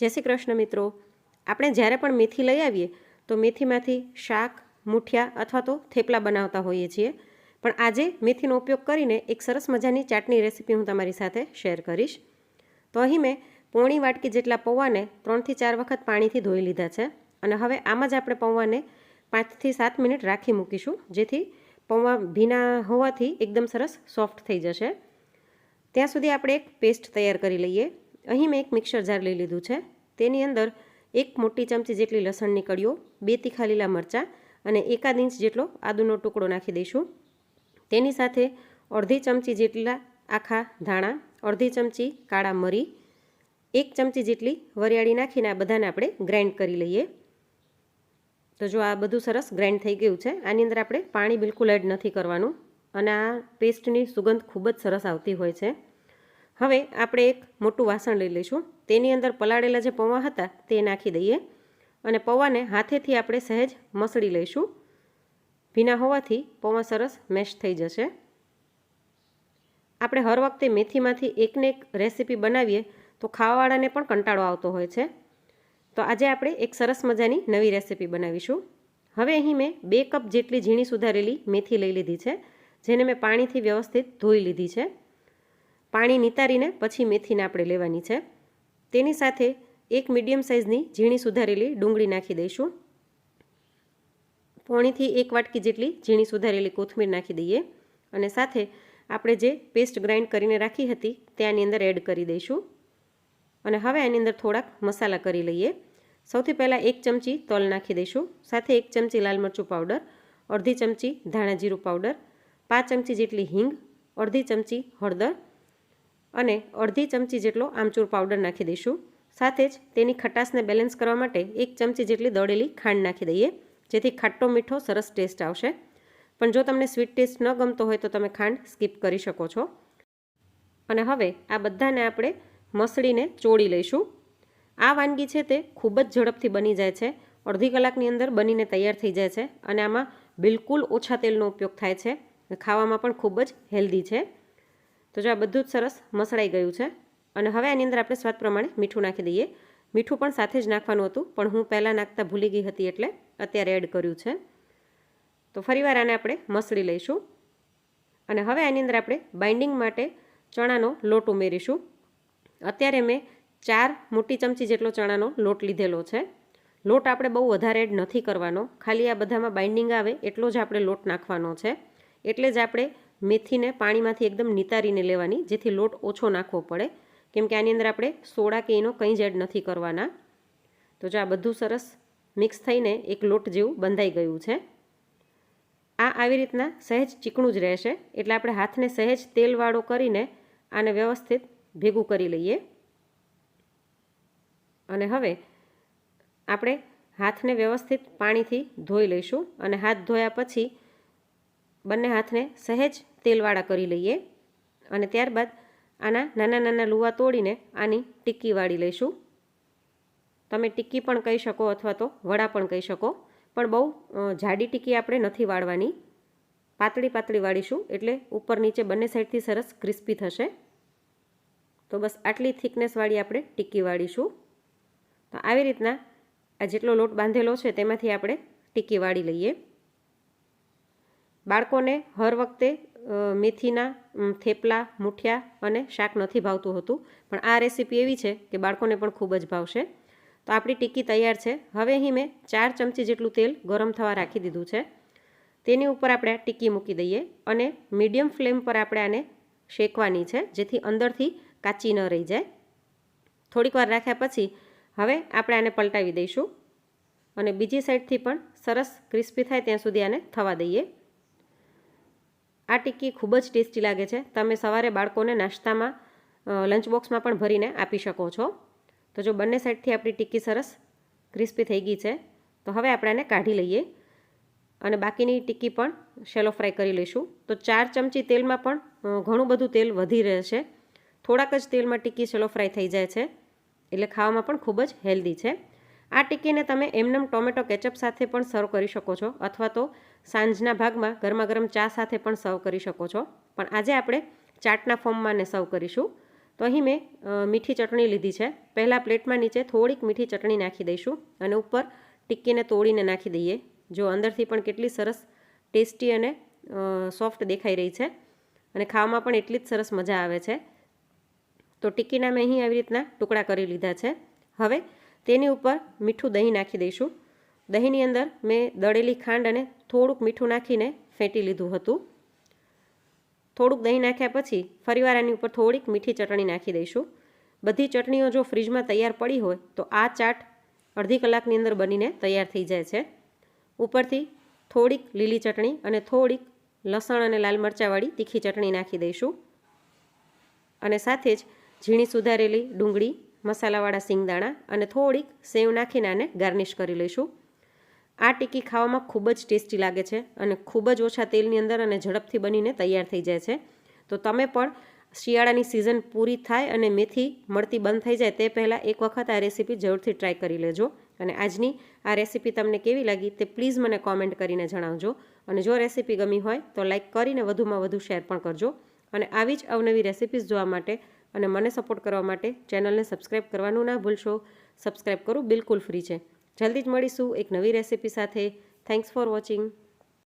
જય શ્રી કૃષ્ણ મિત્રો. આપણે જ્યારે પણ મેથી લઈ આવીએ, તો મેથીમાંથી શાક, મૂઠિયા અથવા તો થેપલા બનાવતા હોઈએ છીએ. પણ આજે મેથીનો ઉપયોગ કરીને એક સરસ મજાની ચાટની રેસીપી હું તમારી સાથે શેર કરીશ. તો અહીં મેં પોણી વાટકી જેટલા પૌવાને ત્રણથી ચાર વખત પાણીથી ધોઈ લીધા છે અને હવે આમાં જ આપણે પૌવાને પાંચથી સાત મિનિટ રાખી મૂકીશું, જેથી પૌવા ભીના હોવાથી એકદમ સરસ સોફ્ટ થઈ જશે. ત્યાં સુધી આપણે એક પેસ્ટ તૈયાર કરી લઈએ. અહીં મેં એક મિક્સર જાર લઈ લીધું છે. તેની અંદર એક મોટી ચમચી જેટલી લસણની કળીઓ બે તીખા લીલા મરચાં અને એકાદ ઇંચ જેટલો આદુનો ટુકડો નાખી દઈશું. તેની સાથે અડધી ચમચી જેટલા આખા ધાણા, અડધી ચમચી કાળા મરી, એક ચમચી જેટલી વરિયાળી નાખીને આ બધાને આપણે ગ્રાઇન્ડ કરી લઈએ. તો જો આ બધું સરસ ગ્રાઇન્ડ થઈ ગયું છે, આની અંદર આપણે પાણી બિલકુલ એડ નથી કરવાનું અને આ પેસ્ટની સુગંધ ખૂબ જ સરસ આવતી હોય છે. હવે આપણે એક મોટું વાસણ લઈ લઈશું. તેની અંદર પલાળેલા જે પૌવા હતા તે નાખી દઈએ અને પૌવાને હાથેથી આપણે સહેજ મસળી લઈશું. ભીના હોવાથી પૌવા સરસ મેશ થઈ જશે. આપણે હર વખતે મેથીમાંથી એકને એક રેસીપી બનાવીએ તો ખાવાવાળાને પણ કંટાળો આવતો હોય છે. તો આજે આપણે એક સરસ મજાની નવી રેસીપી બનાવીશું. હવે અહીં મેં બે કપ જેટલી ઝીણી સુધારેલી મેથી લઈ લીધી છે, જેને મેં પાણીથી વ્યવસ્થિત ધોઈ લીધી છે. પાણી નિતારીને પછી મેથીને આપણે લેવાની છે. તેની સાથે એક મીડિયમ સાઇઝની ઝીણી સુધારેલી ડુંગળી નાખી દઈશું. પોણીથી એક વાટકી જેટલી ઝીણી સુધારેલી કોથમીર નાખી દઈએ અને સાથે આપણે જે પેસ્ટ ગ્રાઇન્ડ કરીને રાખી હતી તે આની અંદર એડ કરી દઈશું. અને હવે આની અંદર થોડાક મસાલા કરી લઈએ. સૌથી પહેલાં એક ચમચી તલ નાખી દઈશું. સાથે એક ચમચી લાલ મરચું પાવડર, અડધી ચમચી ધાણા જીરું પાવડર, પાંચ ચમચી જેટલી હિંગ, અડધી ચમચી હળદર અને અડધી ચમચી જેટલો આમચૂર પાવડર નાખી દઈશું. સાથે જ તેની ખટાશને બેલેન્સ કરવા માટે એક ચમચી જેટલી દળેલી ખાંડ નાખી દઈએ, જેથી ખાટો મીઠો સરસ ટેસ્ટ આવશે. પણ જો તમને સ્વીટ ટેસ્ટ ન ગમતો હોય તો તમે ખાંડ સ્કીપ કરી શકો છો. અને હવે આ બધાને આપણે મસળીને ચોળી લઈશું. આ વાનગી છે તે ખૂબ જ ઝડપથી બની જાય છે. અડધી કલાકની અંદર બનીને તૈયાર થઈ જાય છે અને આમાં બિલકુલ ઓછા તેલનો ઉપયોગ થાય છે. ખાવામાં પણ ખૂબ જ હેલ્ધી છે. તો જો આ બધું જ સરસ મસળાઈ ગયું છે અને હવે આની અંદર આપણે સ્વાદ પ્રમાણે મીઠું નાખી દઈએ. મીઠું પણ સાથે જ નાખવાનું હતું, પણ હું પહેલાં નાખતા ભૂલી ગઈ હતી એટલે અત્યારે એડ કર્યું છે. તો ફરીવાર આને આપણે મસળી લઈશું. અને હવે આની અંદર આપણે બાઇન્ડિંગ માટે ચણાનો લોટ ઉમેરીશું. અત્યારે મેં ચાર મોટી ચમચી જેટલો ચણાનો લોટ લીધેલો છે. લોટ આપણે બહુ વધારે એડ નથી કરવાનો. ખાલી આ બધામાં બાઇન્ડિંગ આવે એટલો જ આપણે લોટ નાખવાનો છે. એટલે જ આપણે મેથીને પાણીમાંથી એકદમ નિતારીને લેવાની, જેથી લોટ ઓછો નાખવો પડે. કેમ કે આની અંદર આપણે સોડા કે એનો કંઈ જ એડ નથી કરવાના. તો જો આ બધું સરસ મિક્સ થઈને એક લોટ જેવું બંધાઈ ગયું છે. આ આવી રીતના સહેજ ચીકણું જ રહેશે. એટલે આપણે હાથને સહેજ તેલવાળો કરીને આને વ્યવસ્થિત ભેગું કરી લઈએ. અને હવે આપણે હાથને વ્યવસ્થિત પાણીથી ધોઈ લઈશું. અને હાથ ધોયા પછી બંને હાથને સહેજ તેલવાળા કરી લઈએ અને ત્યારબાદ આના નાના નાના લુવા તોડીને આની ટિક્કી વાળી લઈશું. તમે ટિક્કી પણ કહી શકો અથવા તો વડા પણ કહી શકો, પણ બહુ જાડી ટિક્કી આપણે નથી વાળવાની. પાતળી પાતળી વાળીશું એટલે ઉપર નીચે બંને સાઈડથી સરસ ક્રિસ્પી થશે. તો બસ આટલી થિકનેસવાળી આપણે ટિક્કી વાળીશું. તો આવી રીતના આ જેટલો લોટ બાંધેલો છે તેમાંથી આપણે ટિક્કી વાળી લઈએ. બાળકોને હર વખતે મેથીના થેપલા, મૂઠિયા અને શાક નથી ભાવતું હતું. પણ આ રેસીપી એવી છે કે બાળકોને પણ ખૂબ જ ભાવશે. તો આપણી ટીકી તૈયાર છે. હવે અહીં મેં ચાર ચમચી જેટલું તેલ ગરમ થવા રાખી દીધું છે. તેની ઉપર આપણે ટીકી મૂકી દઈએ અને મીડિયમ ફ્લેમ પર આપણે આને શેકવાની છે, જેથી અંદરથી કાચી ન રહી જાય. થોડીક વાર રાખ્યા પછી હવે આપણે આને પલટાવી દઈશું અને બીજી સાઈડથી પણ સરસ ક્રિસ્પી થાય ત્યાં સુધી આને થવા દઈએ. આ ટિક્કી ખૂબ જ ટેસ્ટી લાગે છે. તમે સવારે બાળકોને નાસ્તામાં લંચ બોક્સમાં પણ ભરીને આપી શકો છો. તો જો બંને સાઈડથી આપણી ટિક્કી સરસ ક્રિસ્પી થઈ ગઈ છે, તો હવે આપણે આને કાઢી લઈએ. અને બાકીની ટિક્કી પણ શેલો ફ્રાય કરી લઈશું. તો ચાર ચમચી તેલમાં પણ ઘણું બધું તેલ વધી રહેશે થોડાક જ તેલમાં ટિક્કી શેલો ફ્રાય થઈ જાય છે, એટલે ખાવામાં પણ ખૂબ જ હેલ્ધી છે. આ ટિક્કીને તમે એમનેમ ટોમેટો કેચઅપ સાથે પણ સર્વ કરી શકો છો, અથવા તો સાંજના ભાગમાં ગરમા ગરમ ચા સાથે પણ સર્વ કરી શકો છો. પણ આજે આપણે ચાટના ફોર્મમાં ને સર્વ કરીશું. તો અહીં મેં મીઠી ચટણી લીધી છે. પહેલાં પ્લેટમાં નીચે થોડીક મીઠી ચટણી નાખી દઈશું અને ઉપર ટિક્કીને તોડીને નાખી દઈએ. જો અંદરથી પણ કેટલી સરસ ટેસ્ટી અને સોફ્ટ દેખાઈ રહી છે અને ખાવામાં પણ એટલી જ સરસ મજા આવે છે. તો ટિક્કીના મેં અહીં આવી રીતના ટુકડા કરી લીધા છે. હવે તેની ઉપર મીઠું દહીં નાખી દઈશું. દહીંની અંદર મેં દળેલી ખાંડ અને થોડુંક મીઠું નાખીને ફેંટી લીધું હતું. થોડુંક દહીં નાખ્યા પછી ફરીવાર આની ઉપર થોડીક મીઠી ચટણી નાખી દઈશું. બધી ચટણીઓ જો ફ્રીજમાં તૈયાર પડી હોય તો આ ચાટ અડધી કલાકની અંદર બનીને તૈયાર થઈ જાય છે. ઉપરથી થોડીક લીલી ચટણી અને થોડીક લસણ અને લાલ મરચાંવાળી તીખી ચટણી નાખી દઈશું. અને સાથે જ ઝીણી સુધારેલી ડુંગળી, મસાલાવાળા સિંગદાણા અને થોડીક સેવ નાખીને આને ગાર્નિશ કરી લઈશું. આ ટીકી ખાવામાં ખૂબ જ ટેસ્ટી લાગે છે અને ખૂબ જ ઓછા તેલની અંદર અને ઝડપથી બનીને તૈયાર થઈ જાય છે. તો તમે પણ શિયાળાની સિઝન પૂરી થાય અને મેથી મળતી બંધ થઈ જાય તે પહેલાં એક વખત આ રેસીપી જરૂરથી ટ્રાય કરી લેજો. અને આજની આ રેસીપી તમને કેવી લાગી તે પ્લીઝ મને કોમેન્ટ કરીને જણાવજો. અને જો રેસીપી ગમી હોય તો લાઇક કરીને વધુમાં વધુ શેર પણ કરજો. અને આવી જ અવનવી રેસીપીઝ જોવા માટે અને મને સપોર્ટ કરવા માટે ચેનલને સબસ્ક્રાઈબ કરવાનું ના ભૂલશો. સબસ્ક્રાઈબ કરવું બિલકુલ ફ્રી છે. જલ્દી જ મળીશું એક નવી રેસીપી સાથે. Thanks for watching